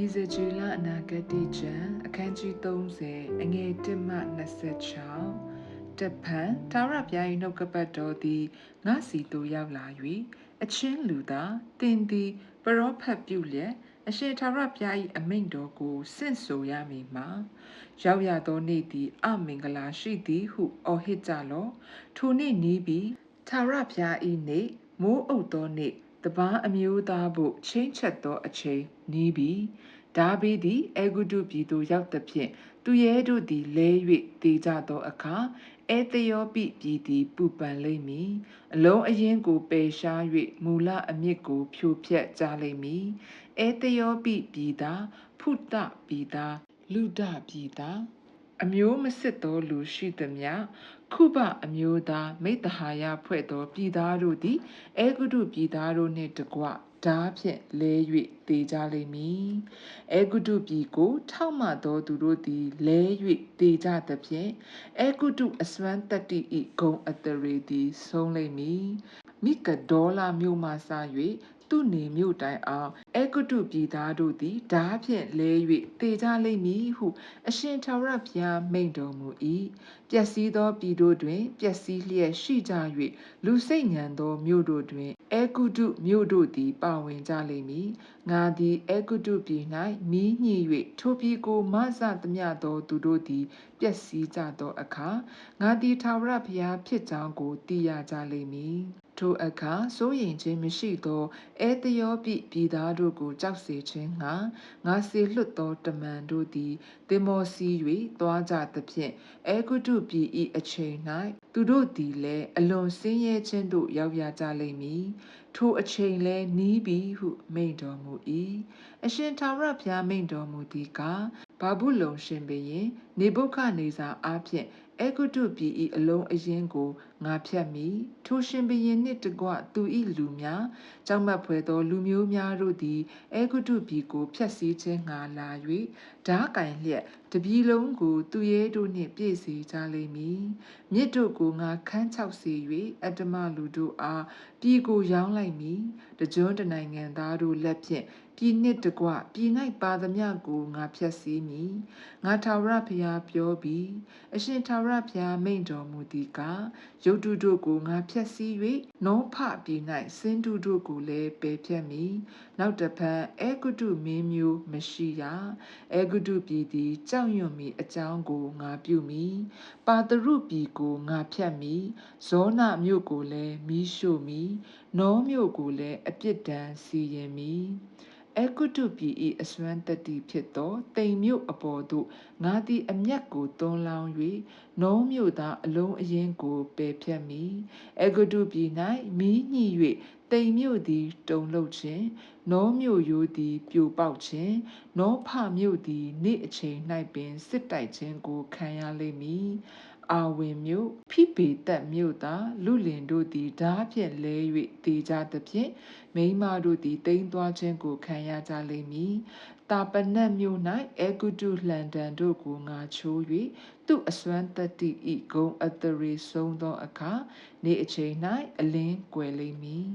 ရည်စကြည်လအနာဂတ်တိကျမ်းအခန်းကြီး30အငယ်1မှ26တပန်တာရပြား၏နှုတ်ကပတ်တော်သည်ငါစီသို့ရောက်လာ၍အချင်းလူသာတင်သည်ပရောဖက်ပြုလျက်အရှင်သာရပြား၏အမိန့်တော်ကိုစင့်ဆိုရမည်မှာရောက်ရသောနေ့သည်အမင်္ဂလာရှိသည်ဟုအော်ဟစ်ကြလော့ထိုနေ့နီးပြီးသာရပြား၏နေ့မိုးအုပ်သောနေ့ တပားအမျိုးသားဖို့ချင်းချက်သောအချိန်နီးပြီးဒါဗိသည်အေဂုတုပြည်သို့ရောက်သဖြင့်သူရဲတို့သည်လဲ၍တည်ကြသောအခါအဲသယောပိပြည်သည်ပူပန်လိမ့်မည်အလုံးအရင်ကိုပယ်ရှား၍မူလအမြစ်ကိုဖြိုဖျက်ကြလိမ့်မည်အဲသယောပိပြည်သားဖုတပြည်သားလူဒပြည်သား အမျိုးမစစ်သောလူရှိသည်မြခုဘအမျိုးသားမိတ္တဟာယဖွဲ့သောပြည်သားတို့သည်အေဂုတုပြည်သားတို့နှင့်တကွဓာဖြင့်လဲ၍တေကြလိမ့်မည်အေဂုတုပြည်ကိုထောက်မှသောသူတို့သည်လဲ၍တေကြသဖြင့်အေဂုတုအစွမ်းတတ္တိဤဂုံအတရေသည်ဆုံးလိမ့်မည်မိကဒေါလာမြို့မှစ၍သူနေမြို့တိုင်အောင် အေဂုတုပြည်သားတို့သည်ဓာဖြင့်လဲ၍တေကြလိမ့်မည်ဟု အရှင်ထာဝရဘုရားမိန့်တော်မူ၏ပျက်စီးသောပြည်တို့တွင်ပျက်စီးလျက်ရှိကြ၍လူစိတ်ညံသောမြို့တို့တွင်အေဂုတုမြို့တို့သည်ပါဝင်ကြလိမ့်မည်ငါသည်အေဂုတုပြည်၌မီးညှိ၍ထိုပြည်ကိုမဆသမျှသောသူတို့သည်ပျက်စီးကြသောအခါငါသည်ထာဝရဘုရားဖြစ်ကြောင်းကိုသိရကြလိမ့်မည်ထိုအခါစိုးရင်ခြင်းမရှိသောအဲသယောပိပြည်သားတို့ကိုကြောက်စေခြင်းငှာငါစေလွတ်သောတမန်တို့သည်တင်မောစီ၍တွားကြသဖြင့်အဲဂုတုပြည်၏အချိန်၌သူတို့သည်လည်းအလွန်ဆင်းရဲခြင်းသို့ရောက်ရကြလိမ့်မည်ထိုအချိန်လဲနီးပြီဟုမိန့်တော်မူ၏အရှင်ထာဝရဘုရားမိန့်တော်မူသည်ကားဘာဘူးလုံရှင်ဘရင်နေဘုခနေစာအားဖြင့် အေဂုတုပြည်၏အလုံးအရင်းကိုငါဖြတ်မိထိုရှင်ဘရင်နှင့်တကွသူ၏လူများကြောက်မက်ဖွယ်သောလူမျိုးများတို့သည်အေဂုတုပြည်ကိုဖျက်ဆီးခြင်းငါလာ၍ဓာကင်လျက်တပြည်လုံးကိုသူရဲတို့နှင့်ပြည့်စေကြလိမ့်မည်မြစ်တို့ကိုငါခန်းချောက်စေ၍အတ္တမလူတို့အားပြည်ကိုရောင်းလိုက်မည်တကြွတနိုင်ငံသားတို့လက်ဖြင့်ပြည်နှင့်တကွပြည်၌ပါသမျှကိုငါဖျက်ဆီးမည်ငါထာဝရဘုရားပြောပြီးအရှင်ထာဝရဘုရားမိန့်တော်မူသည်ကားရုတ်တုတို့ကိုငါဖျက်ဆီး၍နောဖပြည်၌စင်တုတို့ကိုလည်းပယ်ဖြတ်မည်နောက်တစ်ဖန်အေဂုတုမင်းမျိုးမရှိရအေဂုတုပြည်သည်ကြောက်ရွံ့မည်အကြောင်းကိုငါပြုမည်ပါတရုပြည်ကိုငါဖြတ်မည်ဇောနမြို့ကိုလည်းမီးရှို့မည်နောမြို့ကိုလည်းအပြစ်ဒဏ်စီရင်မည်အကုတုပြည်၏အစွမ်းတတိဖြစ်သောတိမ်မြို့အပေါ်သို့ငါသည်အမျက်ကိုသွန်းလောင်း၍ နောမြို့သားအလုံးအရင်ကိုပယ်ဖြတ်မည်အကုတုပြည်၌မီးညှိ၍တိမ်မြို့သည်တုံလှုပ်ခြင်းနောမြို့ရိုးသည်ပြိုပေါက်ခြင်းနောဖမြို့သည်နေ့အချိန်၌ပင်စစ်တိုက်ခြင်းကိုခံရလိမ့်မည်အာဝင်မြို့ဖိပေတက်မြို့သားလူလင်တို့သည်ဓာဖြင့်လဲ၍တေကြသဖြင့်မိမတို့သည်တိမ်သွားခြင်းကိုခံရကြလိမ့်မည် တာပနတ်မြို့၌အေဂုတုလှန်တန်တို့ကိုငါချိုး၍သူ့အစွမ်းတတိဤဂုံအတရေဆုံးသောအခါနေအချိန်၌အလင်းကွယ်လိမ့်မည်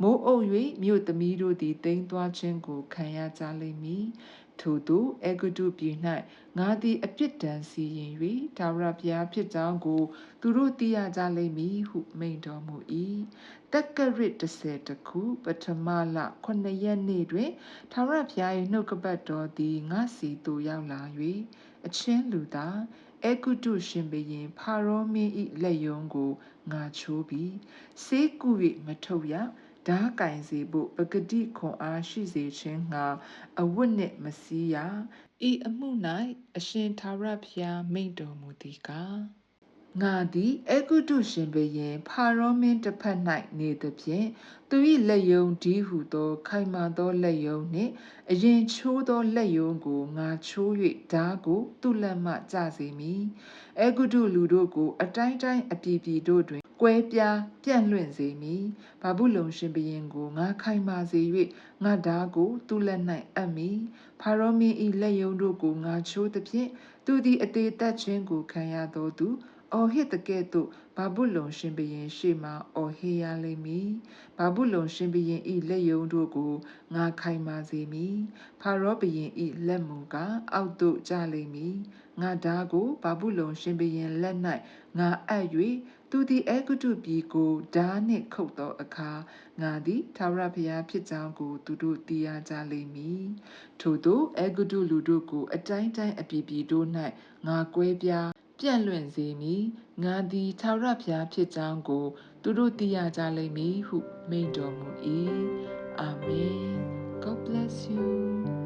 မိုးအုပ်၍မြို့သမီးတို့သည်တိမ်သွားခြင်းကိုခံရကြလိမ့်မည် ထို့သောအေဂုတုပြည်၌ငါသည်အပြစ်ဒဏ်စီရင်၍ဒါဝရဘုရားဖြစ်ကြောင်းကို သူတို့သိရကြလိမ့်မည်ဟုမိန့်တော်မူ၏တက္ကရစ်30တခုပထမလ9ရက်နေ့တွင်ထာဝရဘုရား၏နှုတ်ကပတ်တော်သည်ငါစီသို့ရောက်လာ၍အချင်းလူသားအေဂုတုရှင်ဘရင်ဖာရောမင်း၏လက်ယုံကိုငါချိုးပြီးစေးကူ၍မထုတ်ရ ဓာကင်စေဖို့ပဂတိခွန်အားရှိစေခြင်းငှာအဝတ်နှင့်မစည်းရဤအမှု၌အရှင်သာရဘုရားမိန့်တော်မူသည်ကားငါသည်အေဂုတုရှင်ဘရင်ဖာရောမင်းတစ်ဖက်၌နေသည်ဖြင့်သူ၏လက်ယုံဒီဟုသော ခိုင်မာသောလက်ယုံနှင့်အရင်ချိုးသောလက်ယုံကိုငါချိုး၍ဓာကို သူ့လက်မှကျစေမည်အေဂုတုလူတို့ကို အတိုင်းတိုင်းအပြည်ပြည်တို့တွင် ကွဲပြားပြန့်လွင့်စေမည်ဘာဘူးလုံရှင်ဘရင်ကိုငါခိုင်မာစေ၍ငါဓာကိုသူ့လက်၌အပ်မည်ဖာရောမင်း၏လက်ယုံတို့ကိုငါချိုးသည်ဖြင့်သူသည်အသေးသက်ခြင်းကိုခံရသောသူအော်ဟစ်တကဲ့သို့ဘာဘူးလုံရှင်ဘရင်ရှေ့မှအော်ဟစ်ရလိမ့်မည်ဘာဘူးလုံရှင်ဘရင်ဤလက်ယုံတို့ကိုငါခိုင်မာစေမည်ဖာရောဘရင်ဤလက်မူကအောက်သို့ကျလိမ့်မည်ငါဓာကိုဘာဘူးလုံရှင်ဘရင်လက်၌ငါအပ်၍ သူသည်အေဂုတုပြည်ကိုဓာနှင့်ခုတ်သောအခါငါသည်သာရဘုရားဖြစ်ကြောင်းကို သူတို့သိရကြလိမ့်မည်ထို့သောအေဂုတုလူတို့ကို အတိုင်းတိုင်းအပြည်ပြည်တို့၌ငါကွဲပြားပြန့်လွင့်စေမည်ငါသည်သာရဘုရားဖြစ်ကြောင်းကို သူတို့သိရကြလိမ့်မည်ဟုမိန့်တော်မူ၏အာမင် God bless you